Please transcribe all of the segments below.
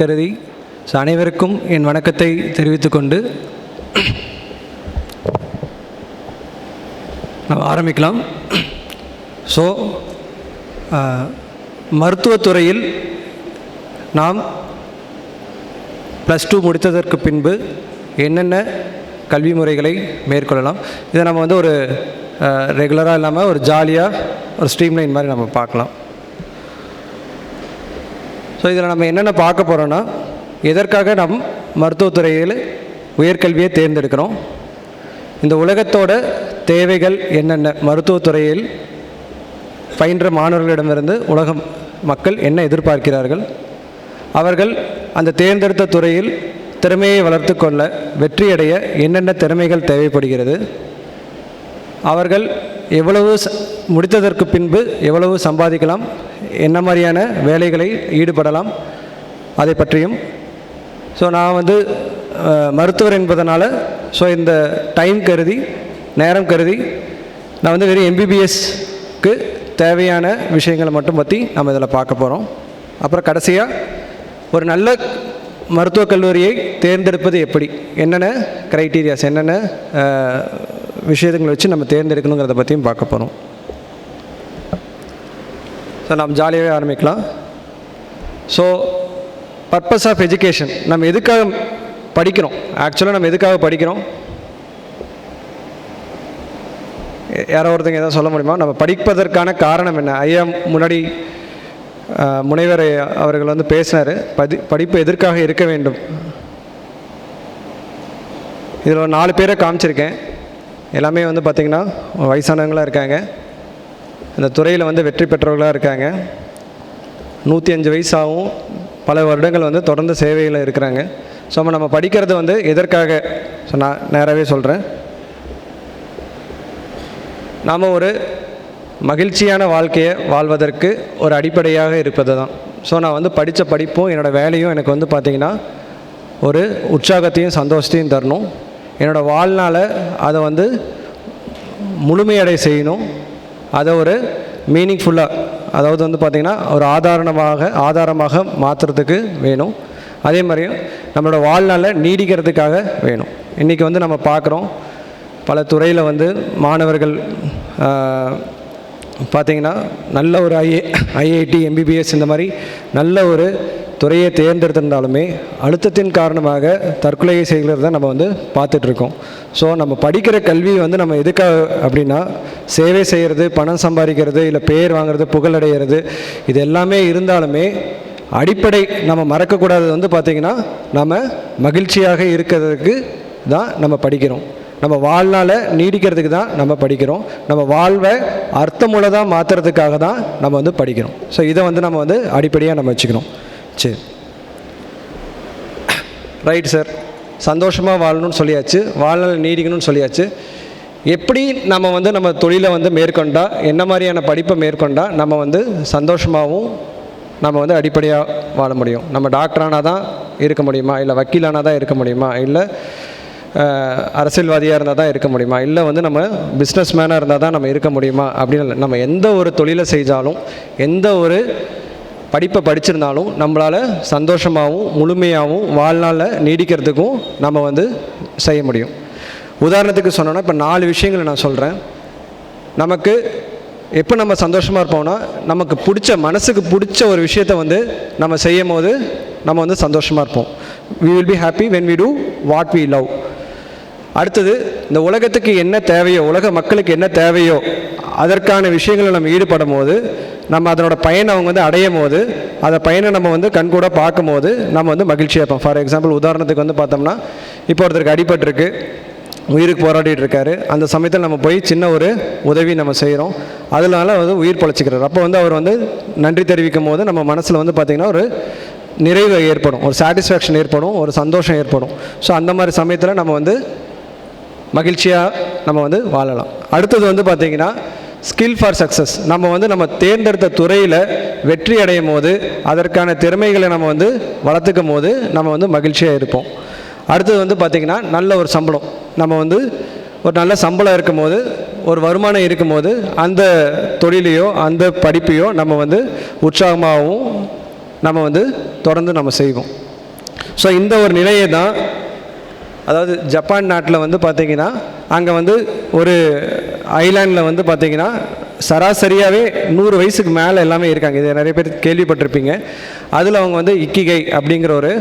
கருதி அனைவருக்கும் என் வணக்கத்தை தெரிவித்துக்கொண்டு நம்ம ஆரம்பிக்கலாம். ஸோ மருத்துவத்துறையில் நாம் ப்ளஸ் டூ முடித்ததற்கு பின்பு என்னென்ன கல்வி முறைகளை மேற்கொள்ளலாம்? இதை நம்ம வந்து ஒரு ரெகுலராக இல்லாமல் ஒரு ஜாலியாக ஒரு ஸ்ட்ரீம்லைன் மாதிரி நம்ம பார்க்கலாம். ஸோ இதில் நம்ம என்னென்ன பார்க்க போகிறோன்னா எதற்காக நம் மருத்துவத்துறையில் உயர்கல்வியை தேர்ந்தெடுக்கிறோம்? இந்த உலகத்தோட தேவைகள் என்னென்ன? மருத்துவத்துறையில் பயின்ற மாணவர்களிடமிருந்து உலக மக்கள் என்ன எதிர்பார்க்கிறார்கள்? அவர்கள் அந்த தேர்ந்தெடுத்த துறையில் திறமையை வளர்த்து கொள்ள வெற்றியடைய என்னென்ன திறமைகள் தேவைப்படுகிறது? அவர்கள் எவ்வளவு ச- முடித்ததற்கு பின்பு எவ்வளவு சம்பாதிக்கலாம்? என்ன மாதிரியான வேலைகளை ஈடுபடலாம்? அதை பற்றியும். ஸோ நான் வந்து மருத்துவர் என்பதனால் ஸோ இந்த டைம் கருதி நேரம் கருதி நான் வந்து வெறும் எம்பிபிஎஸ்க்கு தேவையான விஷயங்களை மட்டும் பற்றி நம்ம இதில் பார்க்க போகிறோம் அப்புறம் கடைசியாக ஒரு நல்ல மருத்துவக் கல்லூரியை தேர்ந்தெடுப்பது எப்படி? என்னென்ன க்ரைட்டீரியாஸ் என்னென்ன விஷயங்களை வச்சு நம்ம தேர்ந்தெடுக்கணுங்கிறத பற்றியும் பார்க்க போகிறோம் ஸோ நம்ம ஜாலியாகவே ஆரம்பிக்கலாம். ஸோ பர்பஸ் ஆஃப் எஜுகேஷன் நம்ம எதுக்காக படிக்கிறோம்? ஆக்சுவலாக நம்ம எதுக்காக படிக்கிறோம்? யாரோ ஒருத்தங்க எதாவது சொல்ல முடியுமா? நம்ம படிப்பதற்கான காரணம் என்ன? ஐயா முன்னாடி முனைவர் அவர்கள் வந்து பேசினார். பதி படிப்பு எதற்காக இருக்க வேண்டும்? இதில் ஒரு நாலு பேரை காமிச்சிருக்கேன். எல்லாமே வந்து பார்த்திங்கன்னா வயசானவங்களாக இருக்காங்க. இந்த துறையில் வந்து வெற்றி பெற்றவர்களாக இருக்காங்க. நூற்றி அஞ்சு வயசாகவும் பல வருடங்கள் வந்து தொடர்ந்து சேவையில் இருக்கிறாங்க. ஸோ நம்ம படிக்கிறது வந்து எதற்காக? ஸோ நான் நேராகவே சொல்கிறேன் நாம் ஒரு மகிழ்ச்சியான வாழ்க்கையை வாழ்வதற்கு ஒரு அடிப்படையாக இருப்பது தான் ஸோ நான் வந்து படித்த படிப்பும் என்னோடய வேலையும் எனக்கு வந்து பார்த்திங்கன்னா ஒரு உற்சாகத்தையும் சந்தோஷத்தையும் தரணும். என்னோடய வாழ்நாளை அதை வந்து முழுமையடை செய்யணும். அதை ஒரு மீனிங்ஃபுல்லாக அதாவது வந்து பார்த்திங்கன்னா ஒரு ஆதாரணமாக ஆதாரமாக மாற்றுறதுக்கு வேணும் அதே மாதிரியும் நம்மளோட வாழ்நாளை நீடிக்கிறதுக்காக வேணும் இன்றைக்கி வந்து நம்ம பார்க்குறோம் பல துறையில் வந்து மாணவர்கள் பார்த்திங்கன்னா நல்ல ஒரு ஐஏ ஐஐடி எம்பிபிஎஸ் இந்த மாதிரி நல்ல ஒரு துறையை தேர்ந்தெடுத்திருந்தாலுமே அழுத்தத்தின் காரணமாக தற்கொலையை செய்கிறத நம்ம வந்து பார்த்துட்ருக்கோம். ஸோ நம்ம படிக்கிற கல்வி வந்து நம்ம எதுக்காக அப்படின்னா சேவை செய்கிறது பணம் சம்பாதிக்கிறது இல்லை பேர் வாங்குறது புகழடைகிறது இது எல்லாமே இருந்தாலுமே அடிப்படை நம்ம மறக்கக்கூடாதது வந்து பார்த்திங்கன்னா நம்ம மகிழ்ச்சியாக இருக்கிறதுக்கு தான் நம்ம படிக்கிறோம். நம்ம வாழ்நாளை நீடிக்கிறதுக்கு தான் நம்ம படிக்கிறோம். நம்ம வாழ்வை அர்த்தமுள்ளதாக மாற்றுறதுக்காக தான் நம்ம வந்து படிக்கிறோம். ஸோ இதை வந்து நம்ம வந்து அடிப்படையாக நம்ம வச்சுக்கிறோம். சரி ரைட் சார் சந்தோஷமாக வாழணும்னு சொல்லியாச்சு. வாழ்நாள் நீடிக்கணும்னு சொல்லியாச்சு. எப்படி நம்ம வந்து நம்ம தொழிலை வந்து மேற்கொண்டா என்ன மாதிரியான படிப்பை மேற்கொண்டா நம்ம வந்து சந்தோஷமாகவும் நம்ம வந்து அடிப்படையாக வாழ முடியும்? நம்ம டாக்டரானால் தான் இருக்க முடியுமா? இல்லை வக்கீலானால் தான் இருக்க முடியுமா? இல்லை அரசியல்வாதியாக இருந்தால் தான் இருக்க முடியுமா? இல்லை வந்து நம்ம பிஸ்னஸ் மேனாக இருந்தால் தான் நம்ம இருக்க முடியுமா? அப்படின்னு இல்லை நம்ம எந்த ஒரு தொழிலை செஞ்சாலும் எந்த ஒரு படிப்பை படிச்சிருந்தாலும் நம்மளால் சந்தோஷமாகவும் முழுமையாகவும் வாழ்நாளில் நீடிக்கிறதுக்கும் நம்ம வந்து செய்ய முடியும். உதாரணத்துக்கு சொன்னோன்னா இப்போ நாலு விஷயங்களை நான் சொல்கிறேன் நமக்கு எப்போ நம்ம சந்தோஷமாக இருப்போம்னா நமக்கு பிடிச்ச மனசுக்கு பிடிச்ச ஒரு விஷயத்தை வந்து நம்ம செய்யும் போது நம்ம வந்து சந்தோஷமாக இருப்போம். We will be happy when we do what we love அடுத்தது இந்த உலகத்துக்கு என்ன தேவையோ உலக மக்களுக்கு என்ன தேவையோ அதற்கான விஷயங்களில் நம்ம ஈடுபடும் போது நம்ம அதனோட பயனை அவங்க வந்து அடையும் போது அதை பயனை நம்ம வந்து கண்கூட பார்க்கும் போது நம்ம வந்து மகிழ்ச்சியாக இருப்போம். ஃபார் எக்ஸாம்பிள் உதாரணத்துக்கு வந்து பார்த்தோம்னா இப்போ ஒருத்தருக்கு அடிபட்டிருக்கு உயிருக்கு போராடிட்டு இருக்காரு அந்த சமயத்தில் நம்ம போய் சின்ன ஒரு உதவி நம்ம செய்கிறோம் அதனால வந்து உயிர் பழச்சிக்கிறார். அப்போ வந்து அவர் வந்து நன்றி தெரிவிக்கும் போது நம்ம மனசில் வந்து பார்த்திங்கன்னா ஒரு நிறைவு ஏற்படும். ஒரு சாட்டிஸ்ஃபேக்ஷன் ஏற்படும். ஒரு சந்தோஷம் ஏற்படும். ஸோ அந்த மாதிரி சமயத்தில் நம்ம வந்து மகிழ்ச்சியாக நம்ம வந்து வாழலாம். அடுத்தது வந்து பார்த்திங்கன்னா ஸ்கில் ஃபார் சக்ஸஸ் நம்ம வந்து நம்ம தேர்ந்தெடுத்த துறையில் வெற்றி அடையும் போது அதற்கான திறமைகளை நம்ம வந்து வளர்த்துக்கும் போது நம்ம வந்து மகிழ்ச்சியாக இருப்போம். அடுத்தது வந்து பார்த்திங்கன்னா நல்ல ஒரு சம்பளம். நம்ம வந்து ஒரு நல்ல சம்பளம் இருக்கும்போது ஒரு வருமானம் இருக்கும்போது அந்த தொழிலையோ அந்த படிப்பையோ நம்ம வந்து உற்சாகமாகவும் நம்ம வந்து தொடர்ந்து நம்ம செய்வோம். ஸோ இந்த ஒரு நிலையை தான் அதாவது ஜப்பான் நாட்டில் வந்து பார்த்தீங்கன்னா அங்கே வந்து ஒரு ஐலாண்டில் வந்து பார்த்தீங்கன்னா சராசரியாகவே நூறு வயசுக்கு மேலே எல்லாமே இருக்காங்க. இது நிறைய பேர் கேள்விப்பட்டிருப்பீங்க. அதில் அவங்க வந்து இக்கிகை அப்படிங்கிற ஒரு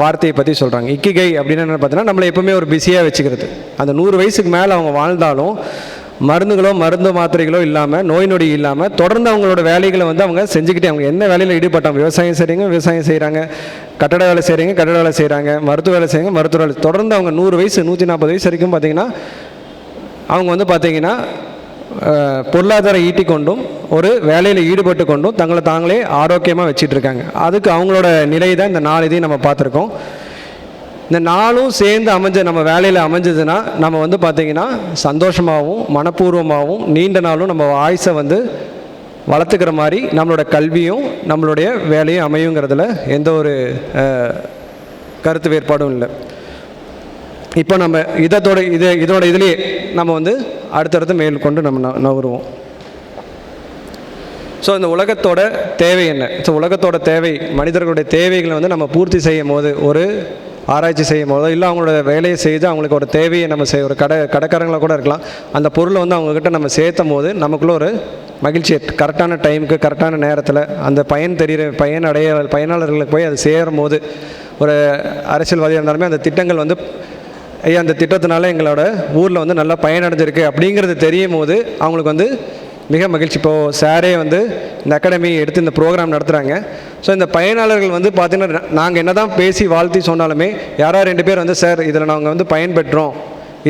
வார்த்தையை பற்றி சொல்கிறாங்க இக்கிகை அப்படின்னு என்ன பார்த்தீங்கன்னா நம்மளை எப்பவுமே ஒரு பிஸியாக வச்சுக்கிறது. அந்த நூறு வயசுக்கு மேலே அவங்க வாழ்ந்தாலும் மருந்துகளோ மருந்து மாத்திரைகளோ இல்லாமல் நோய் நொடி இல்லாமல் தொடர்ந்து அவங்களோட வேலைகளை வந்து அவங்க செஞ்சுக்கிட்டே அவங்க என்ன வேலையில் ஈடுபட்டாங்க? விவசாயம் செய்கிறீங்க விவசாயம் செய்கிறாங்க கட்டட வேலை செய்கிறீங்க கட்டட வேலை செய்கிறாங்க மருத்துவ வேலை செய்யுங்க மருத்துவ வேலை. தொடர்ந்து அவங்க நூறு வயசு நூற்றி நாற்பது வயசு வரைக்கும் பார்த்தீங்கன்னா அவங்க வந்து பார்த்தீங்கன்னா பொருளாதாரம் ஈட்டி கொண்டும் ஒரு வேலையில் ஈடுபட்டு கொண்டும் தங்களை தாங்களே ஆரோக்கியமாக வச்சிட்ருக்காங்க. அதுக்கு அவங்களோட நிலை தான் இந்த நாலு இதையும் நம்ம பார்த்துருக்கோம். இந்த நாளும் சேர்ந்து அமைஞ்ச நம்ம வேலையில் அமைஞ்சதுன்னா நம்ம வந்து பார்த்திங்கன்னா சந்தோஷமாகவும் மனப்பூர்வமாகவும் நீண்ட நாளும் நம்ம ஆயுசை வந்து வளர்த்துக்கிற மாதிரி நம்மளோட கல்வியும் நம்மளுடைய வேலையும் அமையுங்கிறதுல எந்த ஒரு கருத்து வேறுபாடும் இல்லை. இப்போ நம்ம இதத்தோட இது இதோட இதுலேயே நம்ம வந்து அடுத்தடுத்து மேல் கொண்டு நம்ம ந- நகருவோம். ஸோ இந்த உலகத்தோட தேவை என்ன? ஸோ உலகத்தோட தேவை மனிதர்களுடைய தேவைகளை வந்து நம்ம பூர்த்தி செய்யும் போது ஒரு ஆராய்ச்சி செய்யும் போதோ இல்லை அவங்களோட வேலையை செய்து அவங்களுக்கு ஒரு தேவையை நம்ம செய் ஒரு கடை கடைக்காரங்களாக கூட இருக்கலாம். அந்த பொருளை வந்து அவங்கக்கிட்ட நம்ம சேர்த்தும் போது நமக்குள்ள ஒரு மகிழ்ச்சி கரெக்டான டைமுக்கு கரெக்டான நேரத்தில் அந்த பயன் தெரிகிற பயன் அடைய பயனாளர்களுக்கு போய் அது சேரும் போது ஒரு அரசியல்வாதியாக இருந்தாலுமே அந்த திட்டங்கள் வந்து அந்த திட்டத்தினால எங்களோட ஊரில் வந்து நல்லா பயனடைஞ்சிருக்கு அப்படிங்கிறது தெரியும் போது அவங்களுக்கு வந்து மிக மகிழ்ச்சி. இப்போது சாரே வந்து இந்த அகாடமி எடுத்து இந்த ப்ரோக்ராம் நடத்துகிறாங்க ஸோ இந்த பயனாளர்கள் வந்து பார்த்திங்கன்னா நாங்கள் என்ன தான் பேசி வாழ்த்தி சொன்னாலுமே யாரோ ரெண்டு பேர் வந்து சார் இதில் நாங்கள் வந்து பயன்பெற்றோம்.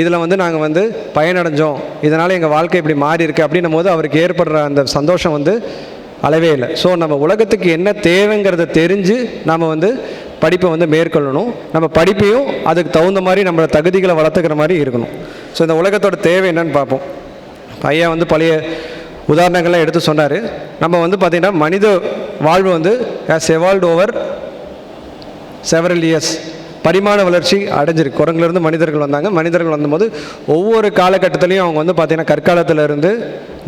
இதில் வந்து நாங்கள் வந்து பயனடைஞ்சோம். இதனால் எங்கள் வாழ்க்கை இப்படி மாறி இருக்குது அப்படின்னும் போது அவருக்கு ஏற்படுற அந்த சந்தோஷம் வந்து அளவே இல்லை. ஸோ நம்ம உலகத்துக்கு என்ன தேவைங்கிறத தெரிஞ்சு நாம் வந்து படிப்பை வந்து மேற்கொள்ளணும். நம்ம படிப்பையும் அதுக்கு தகுந்த மாதிரி நம்மளோட தகுதிகளை வளர்த்துக்கிற மாதிரி இருக்கணும். ஸோ இந்த உலகத்தோட தேவை என்னன்னு பார்ப்போம். ஐயா வந்து பழைய உதாரணங்கள்லாம் எடுத்து சொன்னார். நம்ம வந்து பார்த்திங்கன்னா மனித வாழ்வு வந்து has evolve over several years பரிமாண வளர்ச்சி அடைஞ்சிருக்கு. குரங்குலேருந்து மனிதர்கள் வந்தாங்க. மனிதர்கள் வந்தபோது ஒவ்வொரு காலகட்டத்திலையும் அவங்க வந்து பார்த்திங்கன்னா கற்காலத்துல இருந்து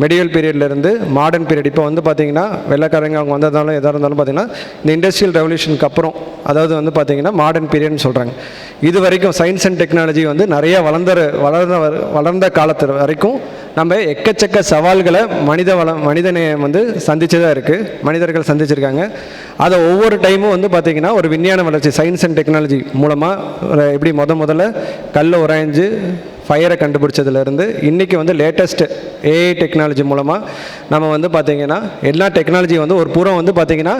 மெடிவல் பீரியட்லேருந்து மாடர்ன் பீரியட் இப்போ வந்து பார்த்திங்கன்னா வெள்ளைக்காரங்க அவங்க வந்ததாலும் எதாக இருந்தாலும் பார்த்திங்கன்னா இந்த இண்டஸ்ட்ரியல் ரெவல்யூஷனுக்கு அப்புறம் அதாவது வந்து பார்த்திங்கன்னா மாடர்ன் பீரியட்னு சொல்கிறாங்க இது வரைக்கும் சயின்ஸ் அண்ட் டெக்னாலஜி வந்து நிறைய வளர்ந்த வளர்ந்த வளர்ந்த காலத்து வரைக்கும் நம்ம எக்கச்சக்க சவால்களை மனித வளம் மனிதநேயம் வந்து சந்திச்சு தான் இருக்குது மனிதர்கள் சந்திச்சிருக்காங்க. அதை ஒவ்வொரு டைமும் வந்து பார்த்திங்கன்னா ஒரு விஞ்ஞான வளர்ச்சி சயின்ஸ் அண்ட் டெக்னாலஜி மூலமாக எப்படி முத முதல்ல கல்லை உராய்ஞ்சு ஃபயரை கண்டுபிடிச்சதுலேருந்து இன்றைக்கி வந்து லேட்டஸ்ட்டு ஏஐ டெக்னாலஜி மூலமாக நம்ம வந்து பார்த்திங்கன்னா எல்லா டெக்னாலஜியும் வந்து ஒரு புறம் வந்து பார்த்திங்கன்னா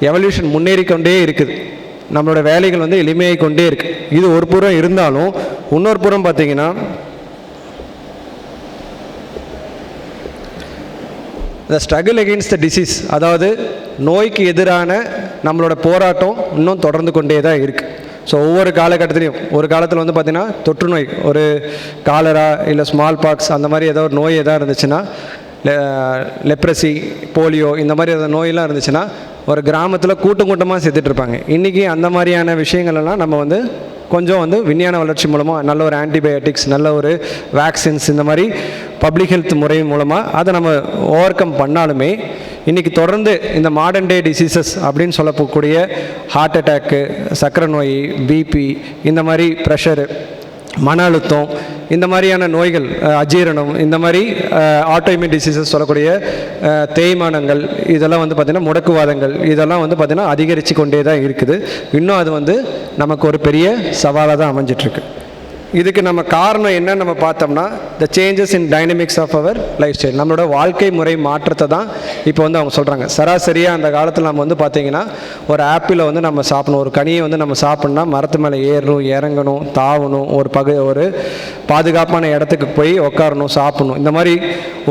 எவல்யூஷன் முன்னேறி கொண்டே இருக்குது. நம்மளோட வேலைகள் வந்து எளிமையாகி கொண்டே இருக்குது இது ஒரு புறம் இருந்தாலும் இன்னொரு புறம் பார்த்திங்கன்னா the struggle against the disease அதாவது நோய்க்கு எதிரான நம்மளோட போராட்டம் இன்னும் தொடர்ந்து கொண்டே தான் இருக்குது ஸோ ஒவ்வொரு காலகட்டத்திலையும் ஒரு காலத்தில் வந்து பார்த்திங்கன்னா தொற்று நோய் ஒரு காலரா இல்லை ஸ்மால் பாக்ஸ் அந்த மாதிரி ஏதோ ஒரு நோய் எதாவது இருந்துச்சுன்னா லெப்ரசி போலியோ இந்த மாதிரி ஏதாவது நோயெல்லாம் இருந்துச்சுன்னா ஒரு கிராமத்தில் கூட்டம் கூட்டமாக செத்துட்ருப்பாங்க இன்றைக்கி அந்த மாதிரியான விஷயங்கள் எல்லாம் நம்ம வந்து கொஞ்சம் வந்து விஞ்ஞான வளர்ச்சி மூலமாக நல்ல ஒரு ஆன்டிபயோட்டிக்ஸ் நல்ல ஒரு வேக்சின்ஸ் இந்த மாதிரி பப்ளிக் ஹெல்த் முறை மூலமாக அதை நம்ம ஓவர் கம் பண்ணாலுமே இன்றைக்கி தொடர்ந்து இந்த மாடர்ன் டே டிசீசஸ் அப்படின்னு சொல்லக்கூடிய ஹார்ட் அட்டாக்கு சக்கரை நோய் பிபி இந்த மாதிரி ப்ரெஷரு மன அழுத்தம் இந்த மாதிரியான நோய்கள் அஜீரணம் இந்த மாதிரி ஆட்டோமின் டிசீசஸ் சொல்லக்கூடிய தேய்மானங்கள் இதெல்லாம் வந்து பார்த்திங்கன்னா முடக்குவாதங்கள் இதெல்லாம் வந்து பார்த்திங்கன்னா அதிகரித்து கொண்டே தான் இருக்குது. இன்னும் அது வந்து நமக்கு ஒரு பெரிய சவாலாக தான் அமைஞ்சிட்ருக்கு இதுக்கு நம்ம காரணம் என்ன நம்ம பார்த்தோம்னா the changes in dynamics of our life style நம்மளோட வாழ்க்கை முறை மாற்றத்தை தான் இப்போ வந்து அவங்க சொல்கிறாங்க சராசரியாக அந்த காலத்தில் நம்ம வந்து பார்த்தீங்கன்னா ஒரு ஆப்பிளை வந்து நம்ம சாப்பிடணும். ஒரு கனியை வந்து நம்ம சாப்பிட்ணுன்னா மரத்து மேலே ஏறணும் இறங்கணும் தாவணும் ஒரு பகு ஒரு பாதுகாப்பான இடத்துக்கு போய் உட்காரணும் சாப்பிடணும். இந்த மாதிரி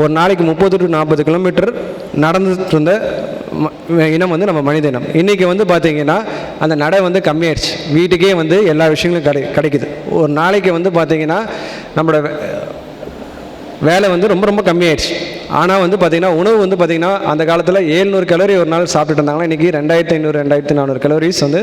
ஒரு நாளைக்கு முப்பது டு நாற்பது கிலோமீட்டர் நடந்துட்டு இருந்த இனம் வந்து நம்ம மனித இனம். இன்றைக்கி வந்து பார்த்திங்கன்னா அந்த நடை வந்து கம்மியாயிடுச்சு. வீட்டுக்கே வந்து எல்லா விஷயங்களும் கிடை கிடைக்குது. ஒரு நாளைக்கு வந்து பார்த்திங்கன்னா நம்மளோட வே- வேலை வந்து ரொம்ப ரொம்ப கம்மியாயிடுச்சு. ஆனால் வந்து பார்த்திங்கன்னா உணவு வந்து பார்த்திங்கன்னா அந்த காலத்தில் ஏழ்நூறு கலோரி ஒரு நாள் சாப்பிட்டுட்டு இருந்தாங்கன்னா இன்றைக்கி ரெண்டாயிரத்தி ஐநூறு ரெண்டாயிரத்தி நானூறு கலோரிஸ் வந்து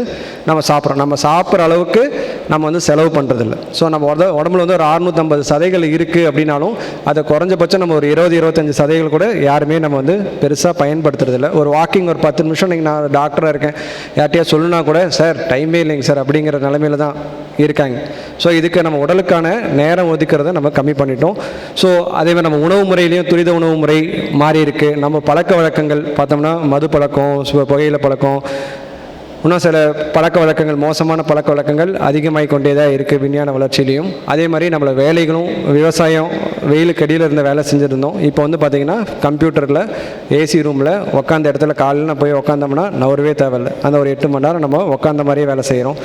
நம்ம சாப்பிட்றோம். நம்ம சாப்பிட்ற அளவுக்கு நம்ம வந்து செலவு பண்ணுறதில்ல ஸோ நம்ம உட உடம்புல வந்து ஒரு அறுநூற்றம்பது சதைகள் இருக்குது அப்படின்னாலும் அதை குறைஞ்சபட்சம் நம்ம ஒரு இருபது இருபத்தஞ்சி சதைகள் கூட யாருமே நம்ம வந்து பெருசாக பயன்படுத்துறதில்ல. ஒரு வாக்கிங் ஒரு பத்து நிமிஷம் நீங்கள் நான் டாக்டராக இருக்கேன். யார்ட்டையா சொல்லுனா கூட சார் டைமே இல்லைங்க சார் அப்படிங்கிற நிலமையில தான் இருக்காங்க. ஸோ இதுக்கு நம்ம உடலுக்கான நேரம் ஒதுக்கிறத நம்ம கம்மி பண்ணிட்டோம். ஸோ அதே மாதிரி நம்ம உணவு முறையிலையும் துரித உணவு முறை மாறி இருக்குது நம்ம பழக்க வழக்கங்கள் பார்த்தோம்னா மது பழக்கம் புகையில பழக்கம் இன்னும் சில பழக்க வழக்கங்கள் மோசமான பழக்க வழக்கங்கள் அதிகமாகி கொண்டே தான் இருக்குது விஞ்ஞான வளர்ச்சியிலையும். அதே மாதிரி நம்மளை வேலைகளும் விவசாயம் வெயிலுக்கு அடியில் இருந்த வேலை செஞ்சுருந்தோம். இப்போ வந்து பார்த்திங்கன்னா கம்ப்யூட்டரில் ஏசி ரூமில் உட்காந்த இடத்துல காலையில் போய் உட்காந்தோம்னா நவரவே தேவையில்லை. அந்த ஒரு எட்டு மணி நேரம் நம்ம உட்காந்த மாதிரியே வேலை செய்கிறோம்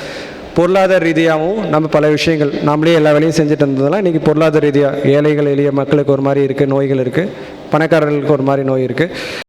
பொருளாதார ரீதியாகவும் நம்ம பல விஷயங்கள் நம்மளே எல்லா வேலையும் செஞ்சுட்டு இருந்ததெல்லாம் இன்றைக்கி பொருளாதார ரீதியாக ஏழைகள் எளிய மக்களுக்கு ஒரு மாதிரி இருக்குது நோய்கள் இருக்குது பணக்காரர்களுக்கு ஒரு மாதிரி நோய் இருக்குது